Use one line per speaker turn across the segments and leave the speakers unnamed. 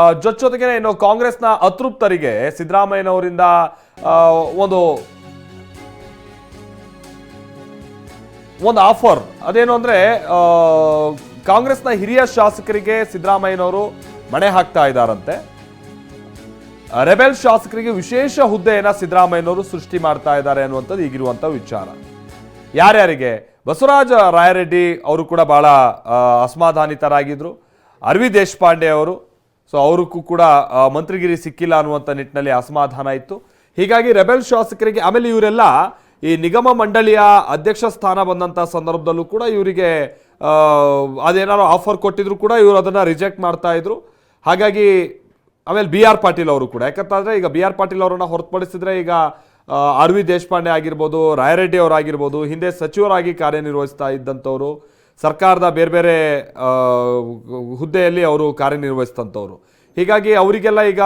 ಜೊತೆಗೆ ಇನ್ನು ಕಾಂಗ್ರೆಸ್ನ ಅತೃಪ್ತರಿಗೆ ಸಿದ್ದರಾಮಯ್ಯನವರಿಂದ ಒಂದು ಒಂದು ಆಫರ್. ಅದೇನು ಅಂದ್ರೆ ಕಾಂಗ್ರೆಸ್ನ ಹಿರಿಯ ಶಾಸಕರಿಗೆ ಸಿದ್ದರಾಮಯ್ಯನವರು ಮಣೆ ಹಾಕ್ತಾ ಇದ್ದಾರಂತೆ. ರೆಬೆಲ್ ಶಾಸಕರಿಗೆ ವಿಶೇಷ ಹುದ್ದೆಯನ್ನ ಸಿದ್ದರಾಮಯ್ಯನವರು ಸೃಷ್ಟಿ ಮಾಡ್ತಾ ಇದ್ದಾರೆ ಅನ್ನುವಂಥದ್ದು ಈಗಿರುವಂತ ವಿಚಾರ. ಯಾರ್ಯಾರಿಗೆ? ಬಸವರಾಜ ರಾಯರೆಡ್ಡಿ ಅವರು ಕೂಡ ಬಹಳ ಅಸಮಾಧಾನಿತರಾಗಿದ್ರು. ಅರವಿ ದೇಶಪಾಂಡೆ ಅವರು ಸೊ ಅವ್ರಿಗೂ ಕೂಡ ಮಂತ್ರಿಗಿರಿ ಸಿಕ್ಕಿಲ್ಲ ಅನ್ನುವಂಥ ನಿಟ್ಟಿನಲ್ಲಿ ಅಸಮಾಧಾನ ಇತ್ತು. ಹೀಗಾಗಿ ರೆಬೆಲ್ ಶಾಸಕರಿಗೆ ಆಮೇಲೆ ಇವರೆಲ್ಲ ಈ ನಿಗಮ ಮಂಡಳಿಯ ಅಧ್ಯಕ್ಷ ಸ್ಥಾನ ಬಂದಂಥ ಸಂದರ್ಭದಲ್ಲೂ ಕೂಡ ಇವರಿಗೆ ಅದೇನಾದ್ರು ಆಫರ್ ಕೊಟ್ಟಿದ್ರು ಕೂಡ ಇವರು ಅದನ್ನು ರಿಜೆಕ್ಟ್ ಮಾಡ್ತಾ ಇದ್ರು. ಹಾಗಾಗಿ ಆಮೇಲೆ ಬಿ ಆರ್ ಪಾಟೀಲ್ ಅವರು ಕೂಡ, ಯಾಕಂತಂದರೆ ಈಗ ಬಿ ಆರ್ ಪಾಟೀಲ್ ಅವರನ್ನು ಹೊರತುಪಡಿಸಿದ್ರೆ ಈಗ ಆರ್ ವಿ ದೇಶಪಾಂಡೆ ಆಗಿರ್ಬೋದು, ರಾಯರೆಡ್ಡಿ ಅವರಾಗಿರ್ಬೋದು, ಹಿಂದೆ ಸಚಿವರಾಗಿ ಕಾರ್ಯನಿರ್ವಹಿಸ್ತಾ ಇದ್ದಂಥವ್ರು ಸರ್ಕಾರದ ಬೇರೆ ಬೇರೆ ಹುದ್ದೆಯಲ್ಲಿ ಅವರು ಕಾರ್ಯನಿರ್ವಹಿಸಿದಂಥವ್ರು. ಹೀಗಾಗಿ ಅವರಿಗೆಲ್ಲ ಈಗ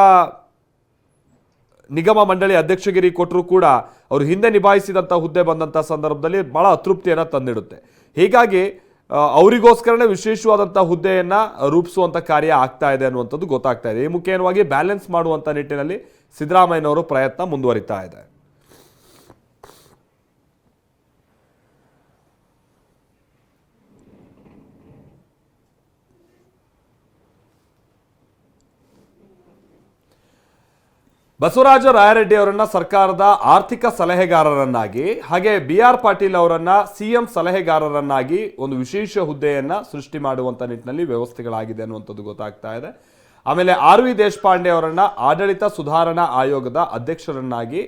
ನಿಗಮ ಮಂಡಳಿ ಅಧ್ಯಕ್ಷಗಿರಿ ಕೊಟ್ಟರು ಕೂಡ ಅವರು ಹಿಂದೆ ನಿಭಾಯಿಸಿದಂಥ ಹುದ್ದೆ ಬಂದಂಥ ಸಂದರ್ಭದಲ್ಲಿ ಭಾಳ ಅತೃಪ್ತಿಯನ್ನು ತಂದಿಡುತ್ತೆ. ಹೀಗಾಗಿ ಅವರಿಗೋಸ್ಕರನೇ ವಿಶೇಷವಾದಂಥ ಹುದ್ದೆಯನ್ನು ರೂಪಿಸುವಂಥ ಕಾರ್ಯ ಆಗ್ತಾ ಇದೆ ಅನ್ನುವಂಥದ್ದು ಗೊತ್ತಾಗ್ತಾ ಇದೆ. ಈ ಮುಖ್ಯವಾಗಿ ಬ್ಯಾಲೆನ್ಸ್ ಮಾಡುವಂಥ ನಿಟ್ಟಿನಲ್ಲಿ ಸಿದ್ದರಾಮಯ್ಯನವರು ಪ್ರಯತ್ನ ಮುಂದುವರಿತಾ ಇದೆ. ಬಸವರಾಜ ರಾಯರೆಡ್ಡಿ ಅವರನ್ನ ಸರ್ಕಾರದ ಆರ್ಥಿಕ ಸಲಹೆಗಾರರನ್ನಾಗಿ, ಹಾಗೆ ಬಿ ಆರ್ ಪಾಟೀಲ್ ಅವರನ್ನ ಸಿಎಂ ಸಲಹೆಗಾರರನ್ನಾಗಿ ಒಂದು ವಿಶೇಷ ಹುದ್ದೆಯನ್ನ ಸೃಷ್ಟಿ ಮಾಡುವಂತ ನಿಟ್ಟಿನಲ್ಲಿ ವ್ಯವಸ್ಥೆಗಳಾಗಿದೆ ಅನ್ನುವಂಥದ್ದು ಗೊತ್ತಾಗ್ತಾ ಇದೆ. ಆಮೇಲೆ ಆರ್ ವಿ ದೇಶಪಾಂಡೆ ಅವರನ್ನ ಆಡಳಿತ ಸುಧಾರಣಾ ಆಯೋಗದ ಅಧ್ಯಕ್ಷರನ್ನಾಗಿ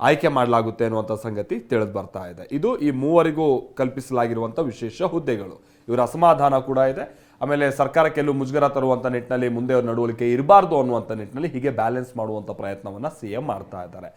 ಆಯ್ಕೆ ಮಾಡಲಾಗುತ್ತೆ ಅನ್ನುವಂಥ ಸಂಗತಿ ತಿಳಿದು ಬರ್ತಾ ಇದೆ. ಇದು ಈ ಮೂವರಿಗೂ ಕಲ್ಪಿಸಲಾಗಿರುವಂಥ ವಿಶೇಷ ಹುದ್ದೆಗಳು. ಇವರ ಅಸಮಾಧಾನ ಕೂಡ ಇದೆ. ಆಮೇಲೆ ಸರ್ಕಾರಕ್ಕೆ ಎಲ್ಲೂ ಮುಜುಗರ ತರುವಂಥ ನಿಟ್ಟಿನಲ್ಲಿ ಮುಂದೆ ಅವ್ರ ನಡವಳಿಕೆ ಇರಬಾರ್ದು ಅನ್ನುವಂಥ ನಿಟ್ಟಿನಲ್ಲಿ ಹೀಗೆ ಬ್ಯಾಲೆನ್ಸ್ ಮಾಡುವಂಥ ಪ್ರಯತ್ನವನ್ನು ಸಿ ಎಂ ಮಾಡ್ತಾ ಇದ್ದಾರೆ.